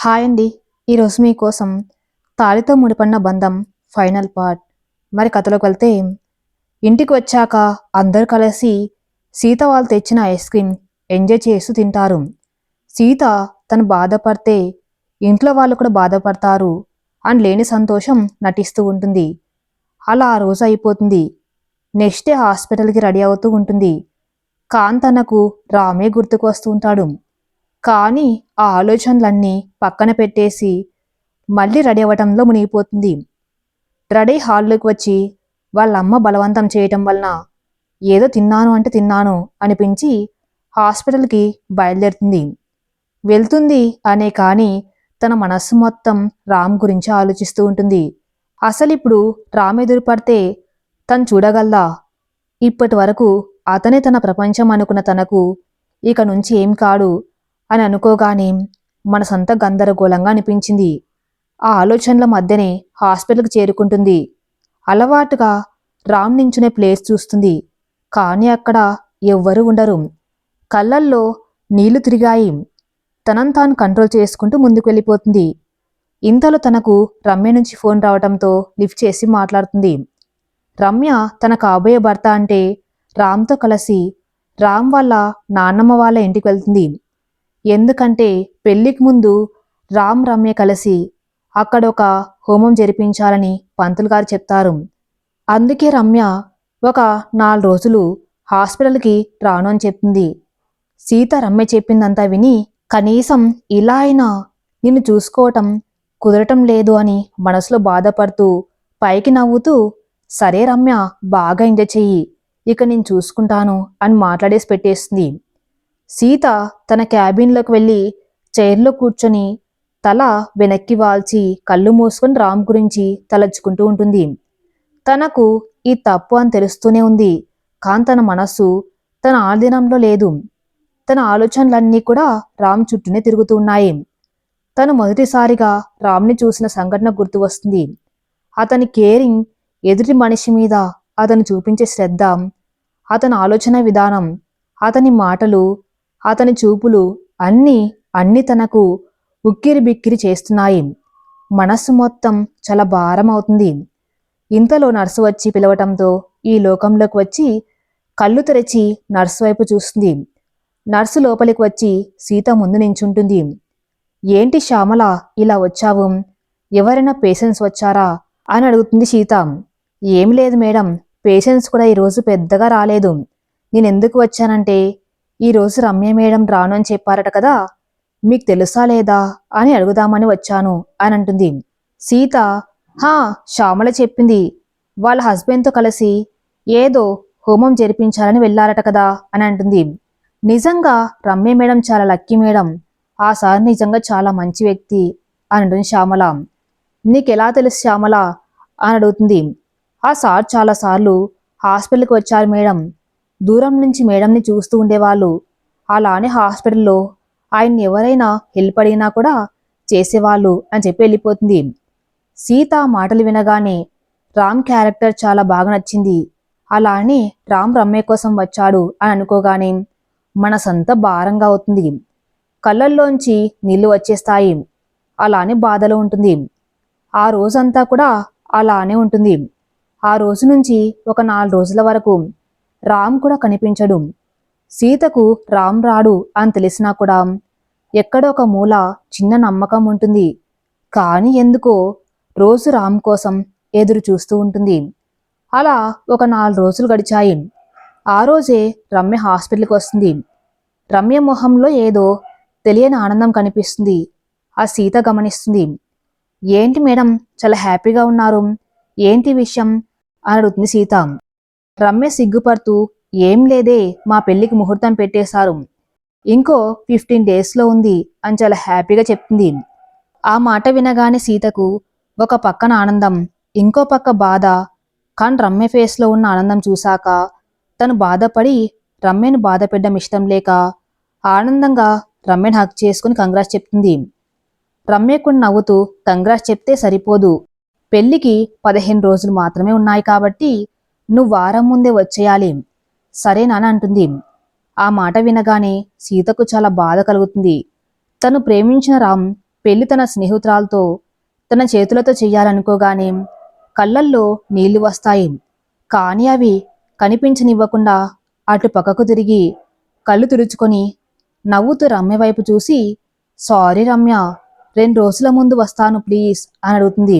Hi అండి. ఈరోజు మీకోసం తాళితో ముడిపడిన బంధం ఫైనల్ పార్ట్. మరి కథలోకి వెళ్తే ఇంటికి వచ్చాక అందరు కలిసి సీత వాళ్ళు తెచ్చిన ఐస్ క్రీమ్ ఎంజాయ్ చేస్తూ తింటారు. సీత తను బాధపడితే ఇంట్లో వాళ్ళు కూడా బాధపడతారు అని లేని సంతోషం నటిస్తూ ఉంటుంది. అలా ఆ రోజు అయిపోతుంది. నెక్స్ట్ డే హాస్పిటల్కి రెడీ అవుతూ ఉంటుంది. కాంత్ తనకు రామే గుర్తుకు వస్తూ ఉంటాడు. కానీ ఆ ఆలోచనలన్నీ పక్కన పెట్టేసి మళ్ళీ రెడీ అవ్వటంలో మునిగిపోతుంది. రెడీ హాల్లోకి వచ్చి వాళ్ళ అమ్మ బలవంతం చేయటం వలన ఏదో తిన్నాను అంటే తిన్నాను అనిపించి హాస్పిటల్కి బయలుదేరుతుంది. వెళ్తుంది అనే కానీ తన మనస్సు మొత్తం రామ్ గురించి ఆలోచిస్తూ ఉంటుంది. అసలు ఇప్పుడు రామ్ ఎదురుపడితే తను చూడగలదా? ఇప్పటి వరకు అతనే తన ప్రపంచం అనుకున్న తనకు ఇక నుంచి ఏం కాడు. అని అనుకోగానే మనసంతా గందరగోళంగా అనిపించింది. ఆ ఆలోచనల మధ్యనే హాస్పిటల్కి చేరుకుంటుంది. అలవాటుగా రామ్ నించునే ప్లేస్ చూస్తుంది. కానీ అక్కడ ఎవ్వరూ ఉండరు. కళ్ళల్లో నీళ్ళు తిరిగాయి. తనను తాను కంట్రోల్ చేసుకుంటూ ముందుకు వెళ్ళిపోతుంది. ఇంతలో తనకు రమ్య నుంచి ఫోన్ రావడంతో లిఫ్ట్ చేసి మాట్లాడుతుంది. రమ్య తన కాబోయే భర్త అంటే రామ్తో కలిసి రామ్ వాళ్ళ నాన్నమ్మ వాళ్ళ ఇంటికి వెళ్తుంది. ఎందుకంటే పెళ్ళికి ముందు రామ్ రమ్య కలిసి అక్కడ ఒక హోమం జరిపించాలని పంతులు గారు చెప్తారు. అందుకే రమ్య ఒక నాలుగు రోజులు హాస్పిటల్కి రాను అని చెప్తుంది సీత రమ్య చెప్పిందంతా విని కనీసం ఇలా అయినా నిన్ను చూసుకోవటం కుదరటం లేదు అని మనసులో బాధపడుతూ పైకి నవ్వుతూ సరే రమ్య బాగా ఎంజాయ్ చెయ్యి ఇక నేను చూసుకుంటాను అని మాట్లాడేసి పెట్టేస్తుంది. సీత తన క్యాబిన్లోకి వెళ్ళి చైర్లో కూర్చొని తల వెనక్కి వాల్చి కళ్ళు మూసుకొని రామ్ గురించి తలచుకుంటూ ఉంటుంది. తనకు ఈ తప్పు అని తెలుస్తూనే ఉంది. కానీ తన మనస్సు తన ఆధీనంలో లేదు. తన ఆలోచనలన్నీ కూడా రామ్ చుట్టూనే తిరుగుతూ ఉన్నాయి. తను మొదటిసారిగా రామ్ని చూసిన సంఘటన గుర్తు వస్తుంది. అతని కేరింగ్ ఎదుటి మనిషి మీద అతను చూపించే శ్రద్ధ అతని ఆలోచన విధానం అతని మాటలు అతని చూపులు అన్నీ అన్ని తనకు ఉక్కిరి బిక్కిరి చేస్తున్నాయి. మనస్సు మొత్తం చాలా భారం అవుతుంది ఇంతలో నర్సు వచ్చి పిలవటంతో ఈ లోకంలోకి వచ్చి కళ్ళు తెరిచి నర్సు వైపు చూస్తుంది. నర్సు లోపలికి వచ్చి సీత ముందు నించుంటుంది. ఏంటి శ్యామల ఇలా వచ్చావు? ఎవరైనా పేషెంట్స్ వచ్చారా? అని అడుగుతుంది సీత. ఏం లేదు మేడం పేషెంట్స్ కూడా ఈరోజు పెద్దగా రాలేదు. నేను ఎందుకు వచ్చానంటే ఈరోజు రమ్య మేడం రాను అని చెప్పారట కదా మీకు తెలుసా లేదా అని అడుగుదామని వచ్చాను అని అంటుంది. సీత హా శ్యామల చెప్పింది. వాళ్ళ హస్బెండ్తో కలిసి ఏదో హోమం జరిపించాలని వెళ్ళారట కదా అని అంటుంది. నిజంగా రమ్య మేడం చాలా లక్కీ మేడం. ఆ సార్ నిజంగా చాలా మంచి వ్యక్తి అని అంటుంది శ్యామల. నీకెలా తెలుసు శ్యామల అని అడుగుతుంది. ఆ సార్ చాలాసార్లు హాస్పిటల్కి వచ్చారు మేడం. దూరం నుంచి మేడంని చూస్తూ ఉండేవాళ్ళు. అలానే హాస్పిటల్లో ఆయన్ని ఎవరైనా హెల్ప్ అడిగినా కూడా చేసేవాళ్ళు అని చెప్పి వెళ్ళిపోతుంది. సీత మాటలు వినగానే రామ్ క్యారెక్టర్ చాలా బాగా నచ్చింది. అలా అని రామ్ రమ్య కోసం వచ్చాడు అని అనుకోగానే మనసంతా భారంగా అవుతుంది. కళ్ళల్లోంచి నీళ్ళు వచ్చేస్తాయి. అలానే బాధలో ఉంటుంది. ఆ రోజంతా కూడా అలానే ఉంటుంది. ఆ రోజు నుంచి ఒక నాలుగు రోజుల వరకు రామ్ కూడా కనిపించడు. సీతకు రామ్ రాడు అని తెలిసినా కూడా ఎక్కడో ఒక మూల చిన్న నమ్మకం ఉంటుంది. కానీ ఎందుకో రోజు రామ్ కోసం ఎదురు చూస్తూ ఉంటుంది. అలా ఒక నాలుగు రోజులు గడిచాయి. ఆ రోజే రమ్య హాస్పిటల్కి వస్తుంది. రమ్య మొహంలో ఏదో తెలియని ఆనందం కనిపిస్తుంది. ఆ సీత గమనిస్తుంది. ఏంటి మేడం చాలా హ్యాపీగా ఉన్నారు. ఏంటి విషయం? అని అడుగుతుంది సీత. రమ్య సిగ్గుపడుతూ ఏం లేదే మా పెళ్ళికి ముహూర్తం పెట్టేశారు ఇంకో ఫిఫ్టీన్ డేస్లో ఉంది అని చాలా హ్యాపీగా చెప్తుంది ఆ మాట వినగానే సీతకు ఒక పక్కన ఆనందం ఇంకో పక్క బాధ. కానీ రమ్య ఫేస్లో ఉన్న ఆనందం చూశాక తను బాధపడి రమ్యను బాధ పెట్టడం ఇష్టం లేక ఆనందంగా రమ్యను హక్ చేసుకుని కంగ్రాస్ చెప్తుంది. రమ్యకు నవ్వుతూ కంగ్రాస్ చెప్తే సరిపోదు. పెళ్ళికి పదిహేను రోజులు మాత్రమే ఉన్నాయి కాబట్టి నువ్వు వారం ముందే వచ్చేయాలి. సరేనని అంటుంది. ఆ మాట వినగానే సీతకు చాలా బాధ కలుగుతుంది. తను ప్రేమించిన రామ్ పెళ్ళి తన స్నేహితురాలతో తన చేతులతో చెయ్యాలనుకోగానే కళ్ళల్లో నీళ్ళు వస్తాయి. కానీ అవి కనిపించనివ్వకుండా అటు పక్కకు తిరిగి కళ్ళు తుడుచుకొని నవ్వుతూ రమ్య వైపు చూసి సారీ రమ్య రెండు రోజుల ముందు వస్తాను ప్లీజ్ అని అడుగుతుంది.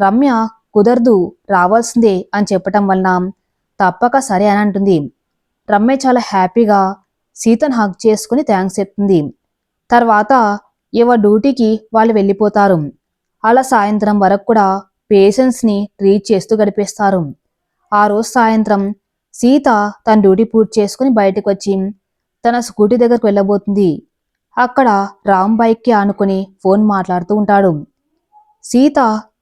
రమ్య కుదరదు రావాల్సిందే అని చెప్పటం వలన తప్పక సరే అని అంటుంది. రమ్య చాలా హ్యాపీగా సీతను హగ్ చేసుకుని థ్యాంక్స్ చెప్తుంది. తర్వాత ఇవ డ్యూటీకి వాళ్ళు వెళ్ళిపోతారు. అలా సాయంత్రం వరకు కూడా పేషెంట్స్ని ట్రీట్ చేస్తూ గడిపేస్తారు. ఆ రోజు సాయంత్రం సీత తన డ్యూటీ పూర్తి చేసుకుని బయటకు వచ్చి తన స్కూటీ దగ్గరకు వెళ్ళబోతుంది. అక్కడ రామ్ బైక్కి ఆనుకుని ఫోన్ మాట్లాడుతూ ఉంటాడు. సీత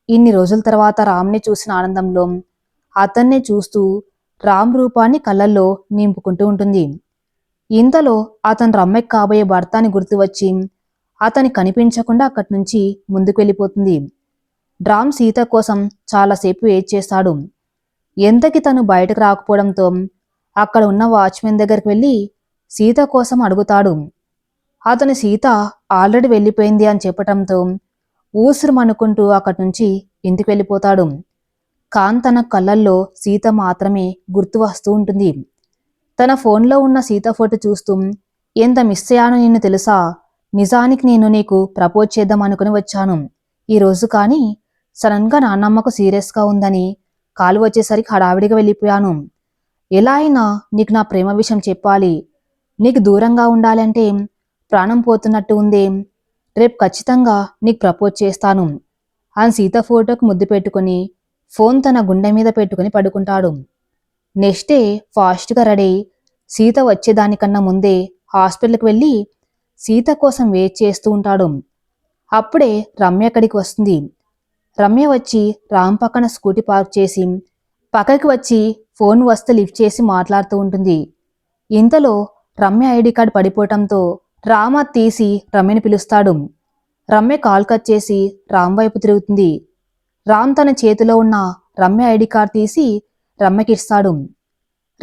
ఇన్ని రోజుల తర్వాత రామ్ని చూసిన ఆనందంలో అతన్నే చూస్తూ రామ్ రూపాన్ని కళ్ళల్లో నింపుకుంటూ ఉంటుంది. ఇంతలో అతను రమ్మకి కాబోయే భర్త అని గుర్తు వచ్చి అతని కనిపించకుండా అక్కడి నుంచి ముందుకు వెళ్ళిపోతుంది. రామ్ సీత కోసం చాలాసేపు వెయిట్ చేస్తాడు. ఎంతకి తను బయటకు రాకపోవడంతో అక్కడ ఉన్న వాచ్మెన్ దగ్గరికి వెళ్ళి సీత కోసం అడుగుతాడు. అతని సీత ఆల్రెడీ వెళ్ళిపోయింది అని చెప్పటంతో ఊసురుమనుకుంటూ అక్కడి నుంచి ఇంటికి వెళ్ళిపోతాడు. కాన్ తన కళ్ళల్లో సీత మాత్రమే గుర్తు వస్తూ ఉంటుంది. తన ఫోన్లో ఉన్న సీత ఫోటో చూస్తూ ఎంత మిస్ అయ్యానో నిన్ను తెలుసా? నిజానికి నేను నీకు ప్రపోజ్ చేద్దాం అనుకుని వచ్చాను. ఈరోజు కానీ సడన్గా నాన్నమ్మకు సీరియస్గా ఉందని కాలు వచ్చేసరికి హడావిడిగా వెళ్ళిపోయాను. ఎలా అయినా నీకు నా ప్రేమ విషయం చెప్పాలి. నీకు దూరంగా ఉండాలంటే ప్రాణం పోతున్నట్టు ఉందే. రేపు ఖచ్చితంగా నీకు ప్రపోజ్ చేస్తాను. అని సీత ఫోటోకు ముద్దు పెట్టుకుని ఫోన్ తన గుండె మీద పెట్టుకుని పడుకుంటాడు. నెక్స్ట్ డే ఫాస్ట్గా రెడీ సీత వచ్చేదానికన్నా ముందే హాస్పిటల్కి వెళ్ళి సీత కోసం వెయిట్ చేస్తూ ఉంటాడు. అప్పుడే రమ్య అక్కడికి వస్తుంది. రమ్య వచ్చి రామ్ పక్కన స్కూటీ పార్క్ చేసి పక్కకి వచ్చి ఫోన్ వస్తే లిఫ్ట్ చేసి మాట్లాడుతూ ఉంటుంది. ఇంతలో రమ్య ఐడి కార్డ్ పడిపోవటంతో రామ తీసి రమ్యని పిలుస్తాడు. రమ్య కాల్ కట్ చేసి రామ్ వైపు తిరుగుతుంది. రామ్ తన చేతిలో ఉన్న రమ్య ఐడి కార్డ్ తీసి రమ్యకి ఇస్తాడు.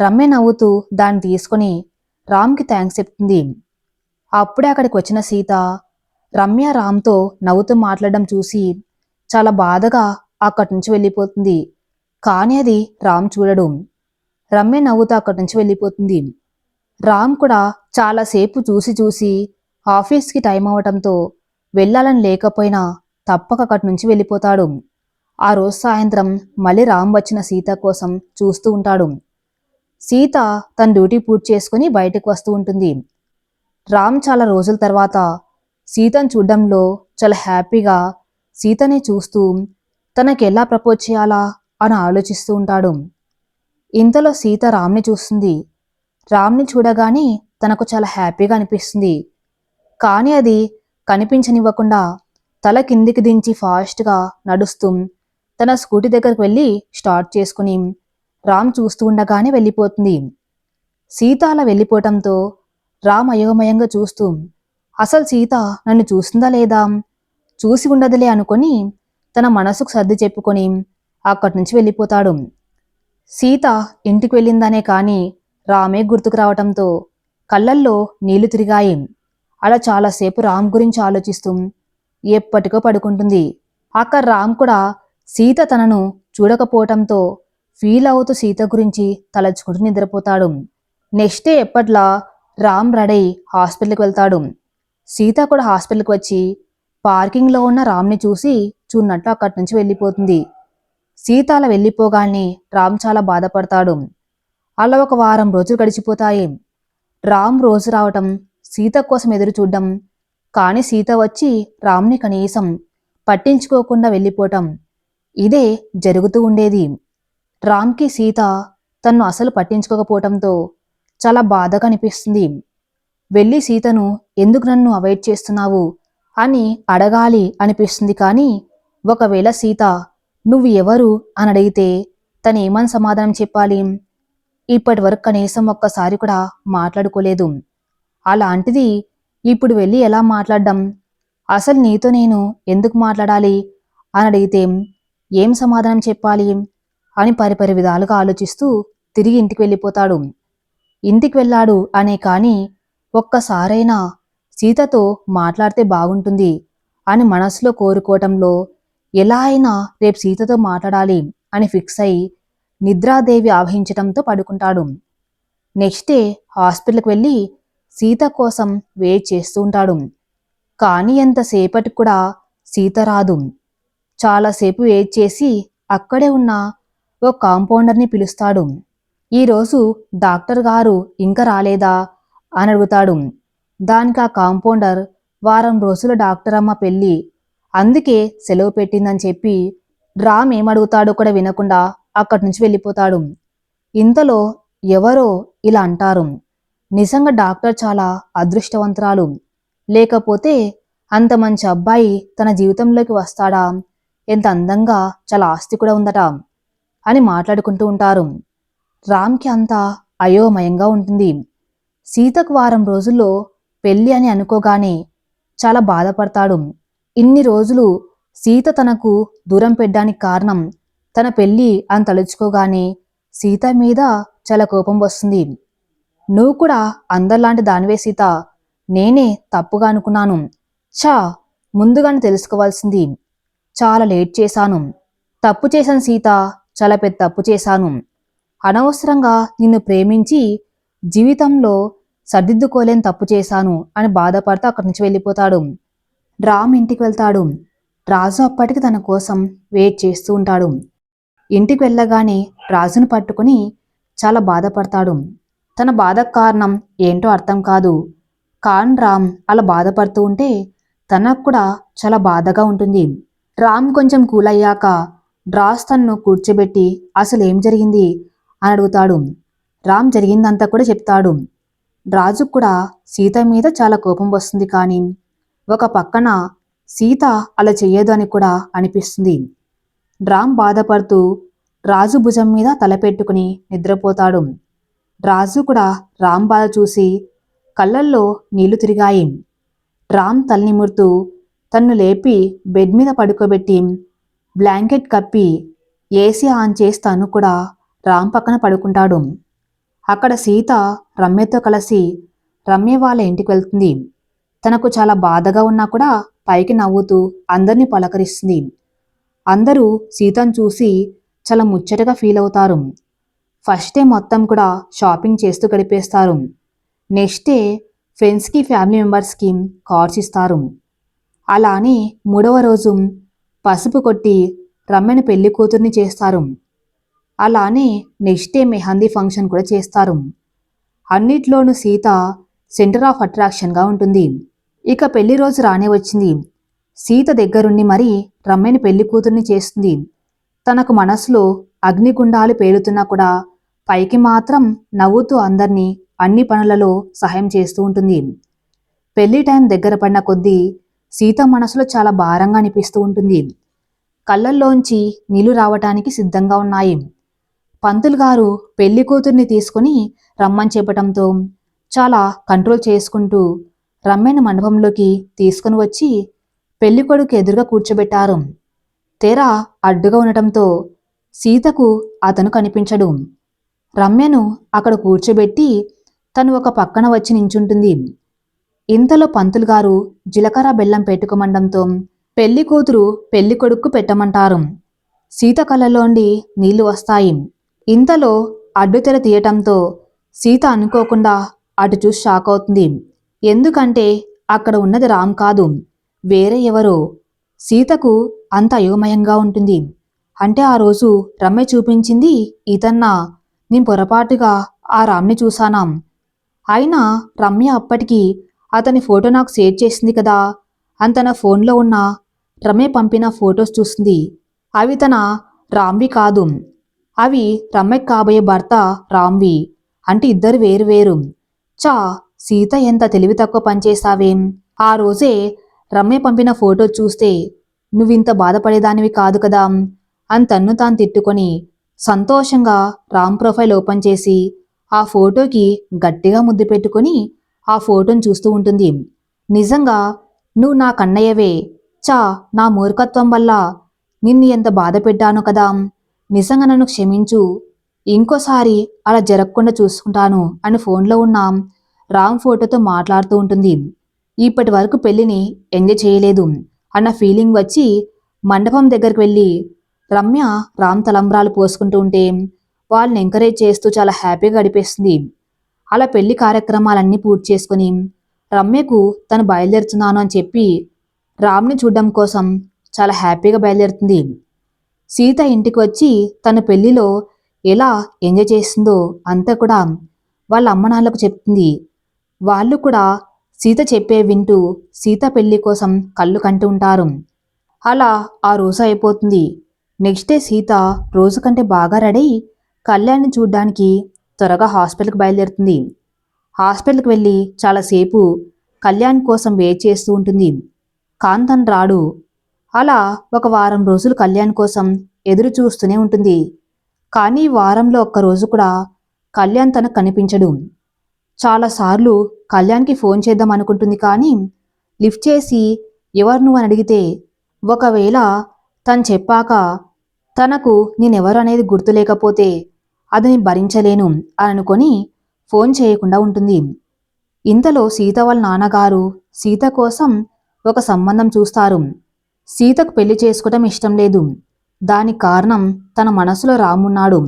రమ్య నవ్వుతూ దాన్ని తీసుకొని రామ్కి థ్యాంక్స్ చెప్తుంది. అప్పుడే అక్కడికి వచ్చిన సీత రమ్య రామ్తో నవ్వుతూ మాట్లాడడం చూసి చాలా బాధగా అక్కడి నుంచి వెళ్ళిపోతుంది. కానీ అది రామ్ చూడడు. రమ్య నవ్వుతూ అక్కడి నుంచి వెళ్ళిపోతుంది. రామ్ కూడా చాలాసేపు చూసి చూసి ఆఫీస్కి టైం అవటంతో వెళ్ళాలని లేకపోయినా తప్పక అక్కడి నుంచి వెళ్ళిపోతాడు. ఆ రోజు సాయంత్రం మళ్ళీ రామ్ వచ్చిన సీత కోసం చూస్తూ ఉంటాడు. సీత తన డ్యూటీ పూర్తి చేసుకుని బయటకు వస్తూ ఉంటుంది. రామ్ చాలా రోజుల తర్వాత సీతను చూడడంలో చాలా హ్యాపీగా సీతని చూస్తూ తనకి ఎలా ప్రపోజ్ చేయాలా అని ఆలోచిస్తూ ఉంటాడు. ఇంతలో సీత రామ్ని చూస్తుంది. రామ్ని చూడగానే తనకు చాలా హ్యాపీగా అనిపిస్తుంది. కానీ అది కనిపించనివ్వకుండా తల కిందికి దించి ఫాస్ట్గా నడుస్తూ తన స్కూటీ దగ్గరకు వెళ్ళి స్టార్ట్ చేసుకుని రామ్ చూస్తూ ఉండగానే వెళ్ళిపోతుంది. సీత అలా వెళ్ళిపోవటంతో రామ్ అయోమయంగా చూస్తూ అసలు సీత నన్ను చూస్తుందా లేదా? చూసి ఉండదులే అనుకొని తన మనసుకు సర్ది చెప్పుకొని అక్కడి నుంచి వెళ్ళిపోతాడు. సీత ఇంటికి వెళ్ళిందనే కానీ రామే గుర్తుకు రావటంతో కళ్ళల్లో నీళ్ళు తిరిగాయి. అలా చాలాసేపు రామ్ గురించి ఆలోచిస్తూ ఎప్పటికో పడుకుంటుంది. అక్కడ రామ్ కూడా సీత తనను చూడకపోవటంతో ఫీల్ అవుతూ సీత గురించి తలచుకుంటూ నిద్రపోతాడు. నెక్స్ట్ డే ఎప్పట్లా రామ్ రెడై హాస్పిటల్కి వెళ్తాడు. సీత కూడా హాస్పిటల్కి వచ్చి పార్కింగ్లో ఉన్న రామ్ని చూసి చూన్నట్టు అక్కడి నుంచి వెళ్ళిపోతుంది. సీత అలా వెళ్ళిపోగానే రామ్ చాలా బాధపడతాడు. అలా ఒక వారం రోజులు గడిచిపోతాయి. రామ్ రోజు రావటం సీత కోసం ఎదురు చూడ్డం. కానీ సీత వచ్చి రామ్ని కనీసం పట్టించుకోకుండా వెళ్ళిపోవటం. ఇదే జరుగుతూ ఉండేది. రామ్కి సీత తన్ను అసలు పట్టించుకోకపోవటంతో చాలా బాధగా అనిపిస్తుంది. వెళ్ళి సీతను ఎందుకు నన్ను అవాయిడ్ చేస్తున్నావు? అని అడగాలి అనిపిస్తుంది కానీ ఒకవేళ సీత నువ్వు ఎవరు? అని అడిగితే తను ఏమని సమాధానం చెప్పాలి? ఇప్పటి వరకు కనీసం ఒక్కసారి కూడా మాట్లాడుకోలేదు. అలాంటిది ఇప్పుడు వెళ్ళి ఎలా మాట్లాడడం? అసలు నీతో నేను ఎందుకు మాట్లాడాలి? అని అడిగితే ఏం సమాధానం చెప్పాలి? అని పరిపరి విధాలుగా ఆలోచిస్తూ తిరిగి ఇంటికి వెళ్ళిపోతాడు. ఇంటికి వెళ్ళాడు అనే కానీ ఒక్కసారైనా సీతతో మాట్లాడితే బాగుంటుంది అని మనసులో కోరుకోవటంలో ఎలా అయినా రేపు సీతతో మాట్లాడాలి అని ఫిక్స్ అయి నిద్రాదేవి ఆవహించడంతో పడుకుంటాడు. నెక్స్ట్ డే హాస్పిటల్కి వెళ్ళి సీత కోసం వెయిట్ చేస్తూ ఉంటాడు. కానీ ఎంతసేపటి కూడా సీత రాదు. చాలాసేపు వెయిట్ చేసి అక్కడే ఉన్న ఓ కాంపౌండర్ని పిలుస్తాడు. ఈరోజు డాక్టర్ గారు ఇంకా రాలేదా అని అడుగుతాడు. దానికి ఆ కాంపౌండర్ వారం రోజుల డాక్టర్ అమ్మ పెళ్ళి అందుకే సెలవు పెట్టిందని చెప్పి రామ్ ఏమడుగుతాడో కూడా వినకుండా అక్కడి నుంచి వెళ్ళిపోతాడు. ఇంతలో ఎవరో ఇలా అంటారు. నిజంగా డాక్టర్ చాలా అదృష్టవంతురాలు. లేకపోతే అంత మంచి అబ్బాయి తన జీవితంలోకి వస్తాడా? ఎంత అందంగా చాలా ఆస్తి కూడా ఉందట అని మాట్లాడుకుంటూ ఉంటారు. రామ్కి అంతా అయోమయంగా ఉంటుంది. సీతకు వారం రోజుల్లో పెళ్ళి అని అనుకోగానే చాలా బాధపడతాడు. ఇన్ని రోజులు సీత తనకు దూరం పెట్టడానికి కారణం తన పెళ్ళి అని తలుచుకోగానే సీత మీద చాలా కోపం వస్తుంది. నువ్వు కూడా అందరిలాంటి దానివే సీత. నేనే తప్పుగా అనుకున్నాను. చా ముందుగానే తెలుసుకోవాల్సింది. చాలా లేట్ చేశాను. తప్పు చేశాను సీత. చాలా పెద్ద తప్పు చేశాను. అనవసరంగా నిన్ను ప్రేమించి జీవితంలో సర్దిద్దుకోలేని తప్పు చేశాను అని బాధపడుతూ అక్కడి నుంచి వెళ్ళిపోతాడు. రామ్ ఇంటికి వెళ్తాడు. రాజు అప్పటికి తన కోసం వెయిట్ చేస్తూ ఉంటాడు. ఇంటికి వెళ్ళగానే రాజును పట్టుకుని చాలా బాధపడతాడు. తన బాధకు కారణం ఏంటో అర్థం కాదు. కాన్ రామ్ అలా బాధపడుతూ ఉంటే తనకు కూడా చాలా బాధగా ఉంటుంది. రామ్ కొంచెం కూల్ అయ్యాక డ్రాస్ తన్ను కూర్చోబెట్టి అసలు ఏం జరిగింది అని అడుగుతాడు. రామ్ జరిగిందంతా కూడా చెప్తాడు. రాజు కూడా సీత మీద చాలా కోపం వస్తుంది కానీ ఒక పక్కన సీత అలా చెయ్యదు అని కూడా అనిపిస్తుంది. రామ్ బాధపడుతూ రాజు భుజం మీద తలపెట్టుకుని నిద్రపోతాడు. రాజు కూడా రామ్ బాధ చూసి కళ్ళల్లో నీళ్ళు తిరిగాయి. రామ్ తలనిమురుతూ తన్ను లేపి బెడ్ మీద పడుకోబెట్టి బ్లాంకెట్ కప్పి ఏసీ ఆన్ చేస్తాను తను కూడా రామ్ పక్కన పడుకుంటాడు. అక్కడ సీత రమ్యతో కలిసి రమ్య వాళ్ళ ఇంటికి వెళ్తుంది. తనకు చాలా బాధగా ఉన్నా కూడా పైకి నవ్వుతూ అందరినీ పలకరిస్తుంది. అందరూ సీతను చూసి చాలా ముచ్చటగా ఫీల్ అవుతారు. ఫస్ట్ డే మొత్తం కూడా షాపింగ్ చేస్తూ గడిపేస్తారు. నెక్స్ట్ డే ఫ్రెండ్స్కి ఫ్యామిలీ మెంబర్స్కి కార్స్ ఇస్తారు. అలానే మూడవ రోజు పసుపు కొట్టి రమ్యను పెళ్ళి కూతుర్ని చేస్తారు. అలానే నెక్స్ట్ డే మెహందీ ఫంక్షన్ కూడా చేస్తారు. అన్నిట్లోనూ సీత సెంటర్ ఆఫ్ అట్రాక్షన్గా ఉంటుంది. ఇక పెళ్ళి రోజు రానే వచ్చింది. సీత దగ్గరుండి మరీ రమ్యని పెళ్ళి కూతుర్ని చేస్తుంది. తనకు మనసులో అగ్నిగుండాలు పేలుతున్నా కూడా పైకి మాత్రం నవ్వుతూ అందర్నీ అన్ని పనులలో సహాయం చేస్తూ ఉంటుంది. పెళ్ళి టైం దగ్గర పడిన కొద్దీ సీత మనసులో చాలా భారంగా అనిపిస్తూ ఉంటుంది. కళ్ళల్లోంచి నీళ్ళు రావటానికి సిద్ధంగా ఉన్నాయి. పంతులు గారు పెళ్ళి కూతుర్ని తీసుకుని రమ్మని చెప్పటంతో చాలా కంట్రోల్ చేసుకుంటూ రమ్యను మండపంలోకి తీసుకుని వచ్చి పెళ్ళికొడుకు ఎదురుగా కూర్చోబెట్టారు. తెర అడ్డుగా ఉండటంతో సీతకు అతను కనిపించడు. రమ్యను అక్కడ కూర్చోబెట్టి తను ఒక పక్కన వచ్చి నించుంటుంది. ఇంతలో పంతులు గారు జీలకర్ర బెల్లం పెట్టుకోమండంతో పెళ్ళి కూతురు పెళ్ళి కొడుకు పెట్టమంటారు. సీత కళ్ళలోండి నీళ్ళు వస్తాయి. ఇంతలో అడ్డుతెర తీయటంతో సీత అనుకోకుండా అటు చూసి షాక్ అవుతుంది. ఎందుకంటే అక్కడ ఉన్నది రామ్ కాదు. వేరే ఎవరో. సీతకు అంత అయోమయంగా ఉంటుంది. అంటే ఆ రోజు రమ్య చూపించింది ఇతన్నా నేను పొరపాటుగా ఆ రామ్ని చూసానాం అయినా రమ్య అప్పటికి అతని ఫోటో నాకు షేర్ చేసింది కదా. అని తన ఫోన్లో ఉన్న రమ్య పంపిన ఫొటోస్ చూస్తుంది అవి తన రామ్వి కాదు. అవి రమ్యకు కాబోయే భర్త రామ్వి. అంటే ఇద్దరు వేరు వేరు. చా సీత ఎంత తెలివి తక్కువ పనిచేసావేం ఆ రోజే రమ్య పంపిన ఫోటో చూస్తే నువ్వింత బాధపడేదానివి కాదు కదా అని తన్ను తాను తిట్టుకొని సంతోషంగా రామ్ ప్రొఫైల్ ఓపెన్ చేసి ఆ ఫోటోకి గట్టిగా ముద్దు పెట్టుకొని ఆ ఫోటోని చూస్తూ ఉంటుంది. నిజంగా నువ్వు నా కన్నయ్యవే. చా నా మూర్ఖత్వం వల్ల నిన్ను ఎంత బాధ పెట్టాను కదా. నిజంగా నన్ను క్షమించు. ఇంకోసారి అలా జరగకుండా చూసుకుంటాను అని ఫోన్లో ఉన్న రామ్ ఫోటోతో మాట్లాడుతూ ఉంటుంది. ఇప్పటి వరకు పెళ్ళిని ఎంజాయ్ చేయలేదు. అన్న ఫీలింగ్ వచ్చి మండపం దగ్గరికి వెళ్ళి రమ్య రామ్ తలంబ్రాలు పోసుకుంటూ ఉంటే వాళ్ళని ఎంకరేజ్ చేస్తూ చాలా హ్యాపీగా గడిపేస్తుంది. అలా పెళ్ళి కార్యక్రమాలన్నీ పూర్తి చేసుకుని రమ్యకు తను బయలుదేరుతున్నాను అని చెప్పి రామ్ని చూడడం కోసం చాలా హ్యాపీగా బయలుదేరుతుంది. సీత ఇంటికి వచ్చి తన పెళ్ళిలో ఎలా ఎంజాయ్ చేస్తుందో అంతా కూడా వాళ్ళ అమ్మ నాన్నలకు చెప్తుంది. వాళ్ళు కూడా సీత చెప్పే వింటూ సీత పెళ్ళి కోసం కళ్ళు కంటూ ఉంటారు అలా ఆ రోజు అయిపోతుంది. నెక్స్ట్ డే సీత రోజు కంటే బాగా రెడీ కళ్యాణ్ని చూడ్డానికి త్వరగా హాస్పిటల్కి బయలుదేరుతుంది. హాస్పిటల్కి వెళ్ళి చాలాసేపు కళ్యాణ్ కోసం వెయిట్ చేస్తూ ఉంటుంది. కాంతన్ రాడు. అలా ఒక వారం రోజులు కళ్యాణ్ కోసం ఎదురు చూస్తూనే ఉంటుంది. కానీ వారంలో ఒక్క రోజు కూడా కళ్యాణ్ తనకు కనిపించడు. చాలాసార్లు కళ్యాణ్కి ఫోన్ చేద్దాం అనుకుంటుంది కానీ లిఫ్ట్ చేసి ఎవరు నువ్వు అని అడిగితే ఒకవేళ తను చెప్పాక తనకు నేనెవరు అనేది గుర్తులేకపోతే అది నేను భరించలేను అని అనుకొని ఫోన్ చేయకుండా ఉంటుంది. ఇంతలో సీత వాళ్ళ నాన్నగారు సీత కోసం ఒక సంబంధం చూస్తారు. సీతకు పెళ్ళి చేసుకోవటం ఇష్టం లేదు. దానికి కారణం తన మనసులో రామున్నాడు.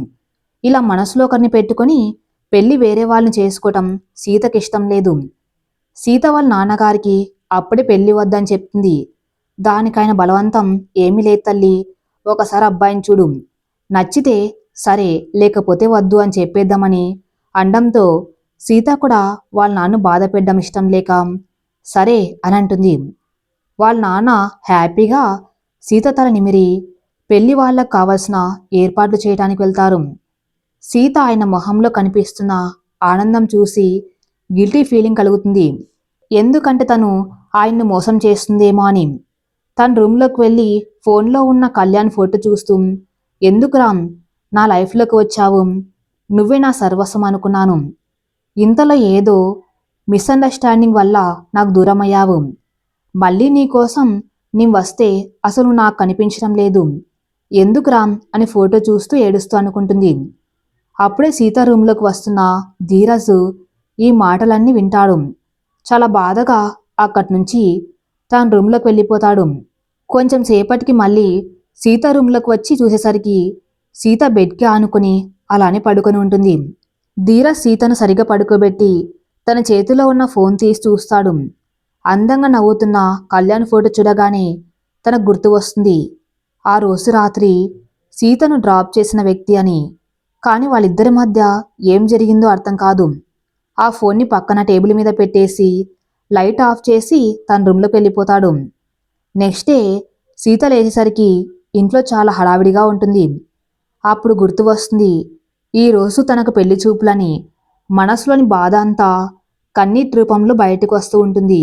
ఇలా మనసులో ఒకరిని పెట్టుకొని పెళ్ళి వేరే వాళ్ళని చేసుకోవటం సీతకిష్టం లేదు. సీత వాళ్ళ నాన్నగారికి అప్పుడే పెళ్ళి వద్దని చెప్తుంది దానికైన బలవంతం ఏమీ లేదు తల్లి. ఒకసారి అబ్బాయిని చూడు. నచ్చితే సరే లేకపోతే వద్దు అని చెప్పేద్దామని అండంతో సీత కూడా వాళ్ళ నాన్న బాధ పెట్టడం ఇష్టం లేక సరే అని అంటుంది. వాళ్ళ నాన్న హ్యాపీగా సీత తల నిమిరి పెళ్ళి వాళ్ళకు కావలసిన ఏర్పాట్లు చేయడానికి వెళ్తారు. సీత ఆయన మొహంలో కనిపిస్తున్న ఆనందం చూసి గిల్టీ ఫీలింగ్ కలుగుతుంది. ఎందుకంటే తను ఆయన్ను మోసం చేస్తుందేమో అని. తన రూమ్లోకి వెళ్ళి ఫోన్లో ఉన్న కళ్యాణ్ ఫోటో చూస్తూ ఎందుకు రామ్ నా లైఫ్లోకి వచ్చావు. నువ్వే నా సర్వస్వం అనుకున్నాను. ఇంతలో ఏదో మిస్అండర్స్టాండింగ్ వల్ల నాకు దూరం అయ్యావు మళ్ళీ నీకోసం నేను వస్తే అసలు నాకు కనిపించడం లేదు. ఎందుకు రామ్? అని ఫోటో చూస్తూ ఏడుస్తూ అనుకుంటుంది. అప్పుడే సీత రూమ్లోకి వస్తున్న ధీరజు ఈ మాటలన్నీ వింటాడు. చాలా బాధగా అక్కడి నుంచి తన రూమ్లోకి వెళ్ళిపోతాడు. కొంచెం సేపటికి మళ్ళీ సీత రూమ్లోకి వచ్చి చూసేసరికి సీత బెడ్కి ఆనుకుని అలానే పడుకొని ఉంటుంది. ధీరజ్ సీతను సరిగా పడుకోబెట్టి తన చేతిలో ఉన్న ఫోన్ తీసి చూస్తాడు. అందంగా నవ్వుతున్న కళ్యాణ్ ఫోటో చూడగానే తనకు గుర్తు వస్తుంది. ఆ రోజు రాత్రి సీతను డ్రాప్ చేసిన వ్యక్తి అని కానీ వాళ్ళిద్దరి మధ్య ఏం జరిగిందో అర్థం కాదు. ఆ ఫోన్ని పక్కన టేబుల్ మీద పెట్టేసి లైట్ ఆఫ్ చేసి తన రూమ్లోకి వెళ్ళిపోతాడు. నెక్స్ట్ డే సీత లేచేసరికి ఇంట్లో చాలా హడావిడిగా ఉంటుంది. అప్పుడు గుర్తు వస్తుంది ఈ రోజు తనకు పెళ్ళి చూపులని మనసులోని బాధ అంతా కన్నీటి రూపంలో బయటకు వస్తూ ఉంటుంది.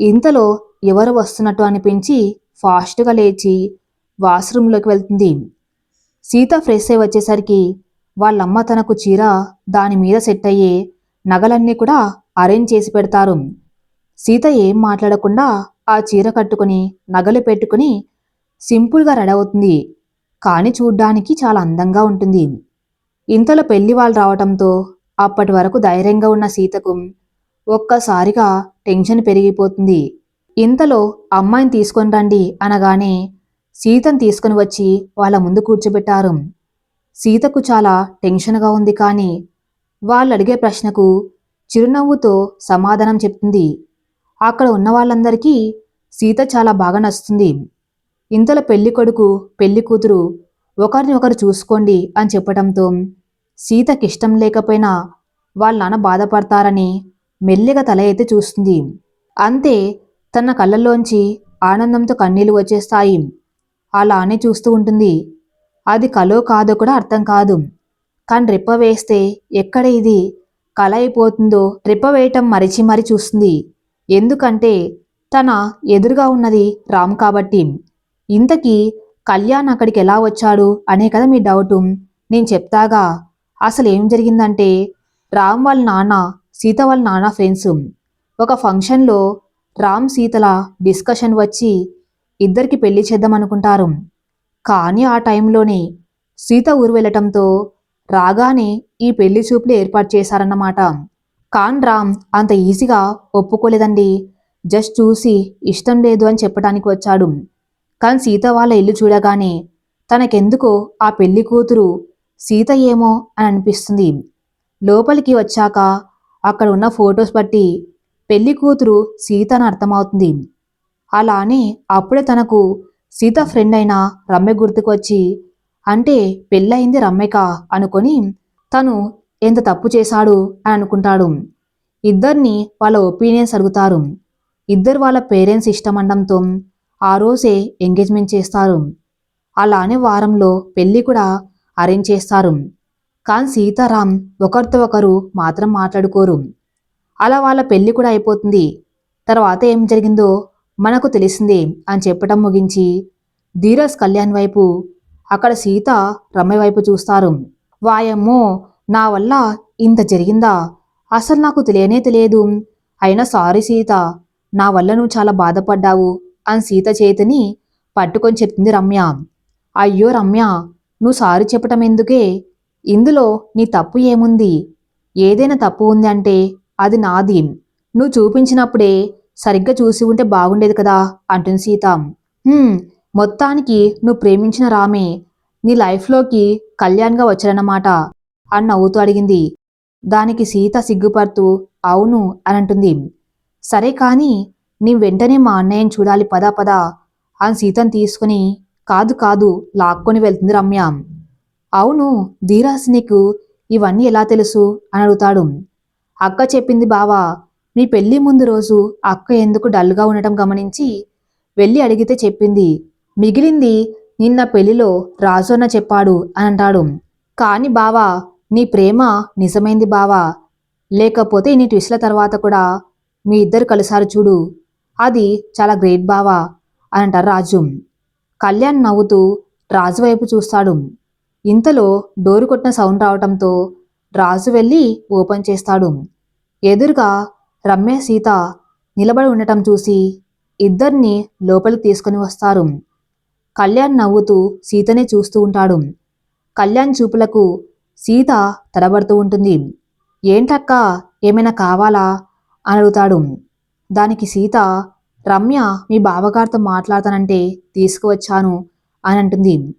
ఇంతలో ఎవరు వస్తున్నట్టు అనిపించి ఫాస్ట్గా లేచి వాష్రూమ్లోకి వెళ్తుంది. సీత ఫ్రెష్ అయి వచ్చేసరికి వాళ్ళమ్మ తనకు చీర దాని మీద సెట్ అయ్యే నగలన్నీ కూడా అరేంజ్ చేసి పెడతారు. సీత ఏం మాట్లాడకుండా ఆ చీర కట్టుకుని నగలు పెట్టుకుని సింపుల్గా రెడీ అవుతుంది. కానీ చూడ్డానికి చాలా అందంగా ఉంటుంది. ఇంతలో పెళ్ళి వాళ్ళు రావటంతో అప్పటి వరకు ధైర్యంగా ఉన్న సీతకు ఒక్కసారిగా టెన్షన్ పెరిగిపోతుంది. ఇంతలో అమ్మాయిని తీసుకొని రండి అనగానే సీతను తీసుకుని వచ్చి వాళ్ళ ముందు కూర్చోబెట్టారు. సీతకు చాలా టెన్షన్గా ఉంది కానీ వాళ్ళు అడిగే ప్రశ్నకు చిరునవ్వుతో సమాధానం చెప్తుంది. అక్కడ ఉన్న వాళ్ళందరికీ సీత చాలా బాగా నచ్చుతుంది. ఇంతలో పెళ్ళి కొడుకు పెళ్ళి కూతురు ఒకరిని ఒకరు చూసుకోండి అని చెప్పడంతో సీతకి ఇష్టం లేకపోయినా వాళ్ళ నాన్న బాధపడతారని మెల్లిగా తల ఎత్తి చూస్తుంది. అంతే తన కళ్ళల్లోంచి ఆనందంతో కన్నీళ్ళు వచ్చేస్తాయి. అలానే చూస్తూ ఉంటుంది. అది కలో కాదో కూడా అర్థం కాదు. కానీ రిప్ప వేస్తే ఎక్కడ ఇది? కల అయిపోతుందో రిప్ప వేయటం మరిచి మరి చూస్తుంది. ఎందుకంటే తన ఎదురుగా ఉన్నది రామ్ కాబట్టి. ఇంతకీ కళ్యాణ్ అక్కడికి ఎలా వచ్చాడు అనే కదా మీ డౌటు. నేను చెప్తాగా. అసలు ఏం జరిగిందంటే రామ్ వాళ్ళ నాన్న సీత వాళ్ళ నాన్న ఫ్రెండ్స్. ఒక ఫంక్షన్లో రామ్ సీతల డిస్కషన్ వచ్చి ఇద్దరికి పెళ్ళి చేద్దాం అనుకుంటారు కానీ ఆ టైంలోనే సీత ఊరు వెళ్ళటంతో రాగానే ఈ పెళ్ళి చూపులు ఏర్పాటు చేశారన్నమాట. కాన్ రామ్ అంత ఈజీగా ఒప్పుకోలేదండి. జస్ట్ చూసి ఇష్టం లేదు అని చెప్పడానికి వచ్చాడు. కానీ సీత వాళ్ళ ఇల్లు చూడగానే తనకెందుకో ఆ పెళ్ళి కూతురు సీత ఏమో అని అనిపిస్తుంది. లోపలికి వచ్చాక అక్కడ ఉన్న ఫొటోస్ బట్టి పెళ్ళి కూతురు సీత అని అర్థమవుతుంది. అలానే అప్పుడే తనకు సీత ఫ్రెండ్ అయిన రమ్య గుర్తుకొచ్చి అంటే పెళ్ళయింది రమ్యక? అనుకొని తను ఎంత తప్పు చేశాడు? అని అనుకుంటాడు. ఇద్దరిని వాళ్ళ ఒపీనియన్స్ అడుగుతారు. ఇద్దరు వాళ్ళ పేరెంట్స్ ఇష్టమండంతో ఆ రోజే ఎంగేజ్మెంట్ చేస్తారు. అలానే వారంలో పెళ్ళి కూడా అరేంజ్ చేస్తారు. కానీ సీతారాం ఒకరితో ఒకరు మాత్రం మాట్లాడుకోరు. అలా వాళ్ళ పెళ్ళి కూడా అయిపోతుంది. తర్వాత ఏం జరిగిందో మనకు తెలిసిందే అని చెప్పటం ముగించి ధీరస్ కళ్యాణ్ వైపు అక్కడ సీత రమ్య వైపు చూస్తారు. వాయమ్మో నా వల్ల ఇంత జరిగిందా? అసలు నాకు తెలియనే తెలియదు. అయినా సారీ సీత నా వల్ల నువ్వు చాలా బాధపడ్డావు అని సీత చేతిని పట్టుకొని చెప్తుంది రమ్య. అయ్యో రమ్య నువ్వు సారీ చెప్పటం ఎందుకే? ఇందులో నీ తప్పు ఏముంది? ఏదైనా తప్పు ఉంది అంటే అది నాది. నువ్వు చూపించినప్పుడే సరిగ్గా చూసి ఉంటే బాగుండేది కదా అంటుంది సీత. మొత్తానికి నువ్వు ప్రేమించిన రామే. నీ లైఫ్లోకి కళ్యాణ్గా వచ్చారన్నమాట అని నవ్వుతూ అడిగింది. దానికి సీత సిగ్గుపడుతూ అవును అని అంటుంది. సరే కానీ నీ వెంటనే మా అన్నయ్యని చూడాలి పదా పదా అని సీతను తీసుకుని కాదు కాదు లాక్కొని వెళ్తుంది రమ్య. అవును ధీరాస్ నీకు ఇవన్నీ ఎలా తెలుసు అని అడుగుతాడు. అక్క చెప్పింది బావా మీ పెళ్ళి ముందు రోజు అక్క ఎందుకు డల్గా ఉండటం గమనించి వెళ్ళి అడిగితే చెప్పింది మిగిలింది నిన్న పెళ్ళిలో రాజన్న చెప్పాడు అని అంటాడు. కాని బావా నీ ప్రేమ నిజమైంది బావా. లేకపోతే నీ ట్విస్ట్ల తర్వాత కూడా మీ ఇద్దరు కలిసారు చూడు. అది చాలా గ్రేట్ బావా అని అంటారు రాజు. కళ్యాణ్ నవ్వుతూ రాజు వైపు చూస్తాడు. ఇంతలో డోరు కొట్టిన సౌండ్ రావటంతో రాజు వెళ్ళి ఓపెన్ చేస్తాడు. ఎదురుగా రమ్య సీత నిలబడి ఉండటం చూసి ఇద్దరిని లోపలికి తీసుకుని వస్తారు. కళ్యాణ్ నవ్వుతూ సీతనే చూస్తూ ఉంటాడు. కళ్యాణ్ చూపులకు సీత తడబడుతూ ఉంటుంది. ఏంటక్క ఏమైనా కావాలా? అని అడుగుతాడు. దానికి సీత రమ్య మీ బావగారితో మాట్లాడతానంటే తీసుకువచ్చాను అని అంటుంది.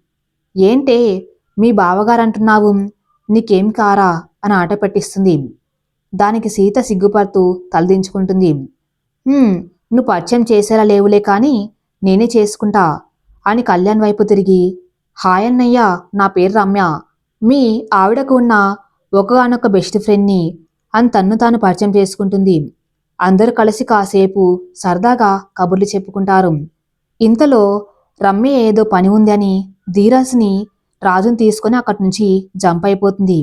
ఏంటే మీ బావగారు అంటున్నావు నీకేం కారా? అని ఆట పెట్టిస్తుంది. దానికి సీత సిగ్గుపడుతూ తలదించుకుంటుంది. నువ్వు పరిచయం చేసేలా లేవులే కానీ నేనే చేసుకుంటా అని కళ్యాణ్ వైపు తిరిగి. హాయన్నయ్య నా పేరు రమ్య. మీ ఆవిడకు ఉన్న ఒకగానొక బెస్ట్ ఫ్రెండ్ని అని తన్ను తాను పరిచయం చేసుకుంటుంది. అందరూ కలిసి కాసేపు సరదాగా కబుర్లు చెప్పుకుంటారు. ఇంతలో రమ్య ఏదో పని ఉంది అని ధీరస్ని రాజుని తీసుకొని అక్కడి నుంచి జంప్ అయిపోతుంది.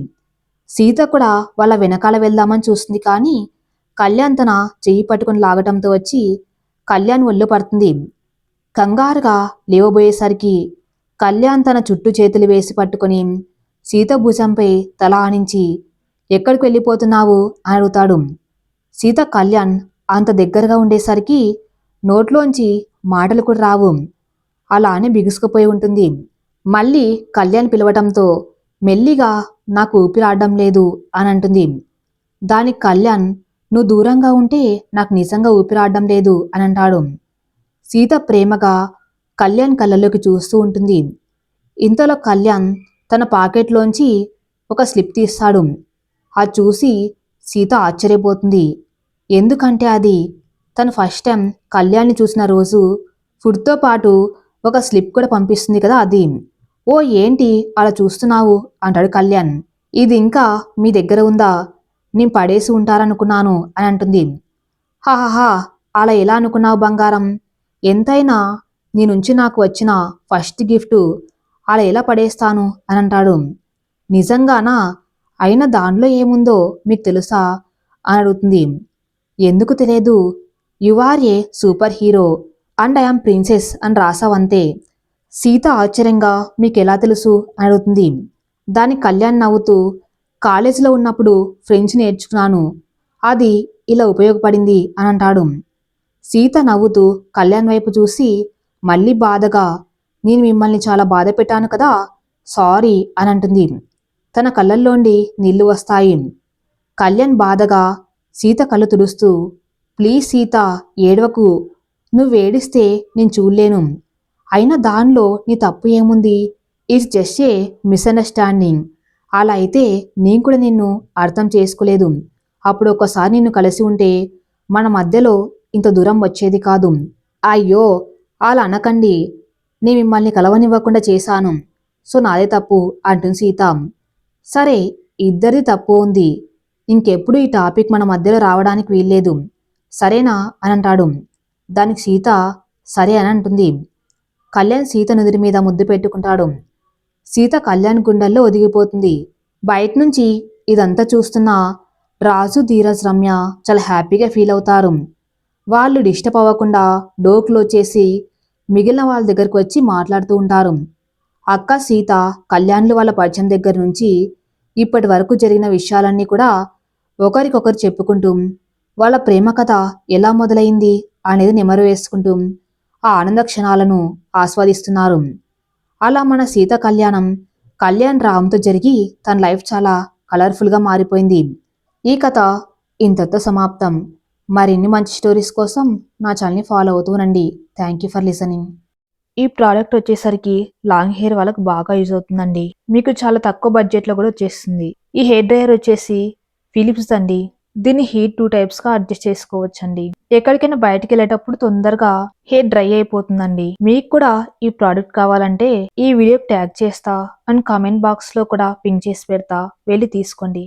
సీత కూడా వాళ్ళ వెనకాల వెళ్దామని చూస్తుంది కానీ కళ్యాణ్ తన చెయ్యి పట్టుకుని లాగటంతో వచ్చి కళ్యాణ్ ఒళ్ళు పడుతుంది. కంగారుగా లేవబోయేసరికి కళ్యాణ్ తన చుట్టూ చేతులు వేసి పట్టుకొని సీత భుజంపై తల ఆనించి ఎక్కడికి వెళ్ళిపోతున్నావు? అని అడుగుతాడు. సీత కళ్యాణ్ అంత దగ్గరగా ఉండేసరికి నోట్లోంచి మాటలు కూడా రావు. అలానే బిగుసుకుపోయి ఉంటుంది. మళ్ళీ కళ్యాణ్ పిలవటంతో మెల్లిగా నాకు ఊపిరాడడం లేదు అని అంటుంది దానికి కళ్యాణ్ నువ్వు దూరంగా ఉంటే నాకు నిజంగా ఊపిరాడడం లేదు అని అంటాడు సీత ప్రేమగా కళ్యాణ్ కళ్ళలోకి చూస్తూ ఉంటుంది. ఇంతలో కళ్యాణ్ తన పాకెట్లోంచి ఒక స్లిప్ తీస్తాడు. అది చూసి సీత ఆశ్చర్యపోతుంది. ఎందుకంటే అది తను ఫస్ట్ టైం కళ్యాణ్ని చూసిన రోజు ఫుడ్తో పాటు ఒక స్లిప్ కూడా పంపిస్తుంది కదా అది. ఓ ఏంటి అలా చూస్తున్నావు? అంటాడు కళ్యాణ్. ఇది ఇంకా మీ దగ్గర ఉందా? నేను పడేసి ఉంటారనుకున్నాను అని అంటుంది. హాహాహా అలా ఎలా అనుకున్నావు బంగారం? ఎంతైనా నీ నుంచి నాకు వచ్చిన ఫస్ట్ గిఫ్ట్ అలా ఎలా పడేస్తాను అని అంటాడు. నిజంగానా? అయినా దానిలో ఏముందో మీకు తెలుసా? అని అడుగుతుంది. ఎందుకు తెలియదు? You are a super hero and I'm princess అని రాసావంతే. సీత ఆశ్చర్యంగా మీకు ఎలా తెలుసు? అని అడుగుతుంది. దాని కళ్యాణ్ నవ్వుతూ కాలేజీలో ఉన్నప్పుడు ఫ్రెంచ్ నేర్చుకున్నాను. అది ఇలా ఉపయోగపడింది అని అంటాడు. సీత నవ్వుతూ కళ్యాణ్ వైపు చూసి మళ్ళీ బాధగా నేను మిమ్మల్ని చాలా బాధ పెట్టాను కదా సారీ అని అంటుంది. తన కళ్ళల్లోండి నీళ్ళు వస్తాయి. కళ్యాణ్ బాధగా సీత కళ్ళు తుడుస్తూ ప్లీజ్ సీత ఏడవకు. నువ్వు ఏడిస్తే నేను చూడలేను. అయినా దానిలో నీ తప్పు ఏముంది? ఇట్స్ జస్ట్ ఏ మిస్అండర్స్టాండింగ్ అలా అయితే నేను కూడా నిన్ను అర్థం చేసుకోలేదు. అప్పుడు ఒకసారి నిన్ను కలిసి ఉంటే మన మధ్యలో ఇంత దూరం వచ్చేది కాదు. అయ్యో అలా అనకండి. నేను మిమ్మల్ని కలవనివ్వకుండా చేశాను. సో నాదే తప్పు అంటుంది సీత. సరే ఇద్దరిది తప్పు ఉంది. ఇంకెప్పుడు ఈ టాపిక్ మన మధ్యలో రావడానికి వీల్లేదు. సరేనా? అని అంటాడు. దానికి సీత సరే అని అంటుంది. కళ్యాణ్ సీత నుదిరి మీద ముద్దు పెట్టుకుంటాడు. సీత కళ్యాణ్ గుండెల్లో ఒదిగిపోతుంది. బయట నుంచి ఇదంతా చూస్తున్న రాజు ధీరజ్ రమ్య చాలా హ్యాపీగా ఫీల్ అవుతారు. వాళ్ళు డిస్టర్బ్ అవ్వకుండా డోర్ క్లోజ్ చేసి మిగిలిన వాళ్ళ దగ్గరకు వచ్చి మాట్లాడుతూ ఉంటారు. అక్క సీత కళ్యాణ్లు వాళ్ళ పరిచయం దగ్గర నుంచి ఇప్పటి వరకు జరిగిన విషయాలన్నీ కూడా ఒకరికొకరు చెప్పుకుంటూ వాళ్ళ ప్రేమ కథ ఎలా మొదలైంది అనేది నెమరు వేసుకుంటూ ఆ ఆనంద క్షణాలను ఆస్వాదిస్తున్నారు. అలా మన సీత కళ్యాణం కళ్యాణ్ రామ్తో జరిగి తన లైఫ్ చాలా కలర్ఫుల్గా మారిపోయింది. ఈ కథ ఇంతతో సమాప్తం. మరిన్ని మంచి స్టోరీస్ కోసం నా ఛానల్ని ఫాలో అవుతూనండి థ్యాంక్ యూ ఫర్ లిసనింగ్. ఈ ప్రోడక్ట్ వచ్చేసరికి లాంగ్ హెయిర్ వాళ్ళకు బాగా యూజ్ అవుతుందండి. మీకు చాలా తక్కువ బడ్జెట్లో కూడా వచ్చేస్తుంది. ఈ హెయిర్ డ్రయర్ వచ్చేసి ఫిలిప్స్ అండి. దీన్ని హీట్ టూ టైప్స్గా అడ్జస్ట్ చేసుకోవచ్చండి. ఎక్కడికైనా బయటకు వెళ్ళేటప్పుడు తొందరగా హెయిర్ డ్రై అయిపోతుందండి. మీకు కూడా ఈ ప్రోడక్ట్ కావాలంటే ఈ వీడియో ట్యాగ్ చేస్తా. అండ్ కామెంట్ బాక్స్లో కూడా పింక్ చేసి పెడతా. వెళ్ళి తీసుకోండి.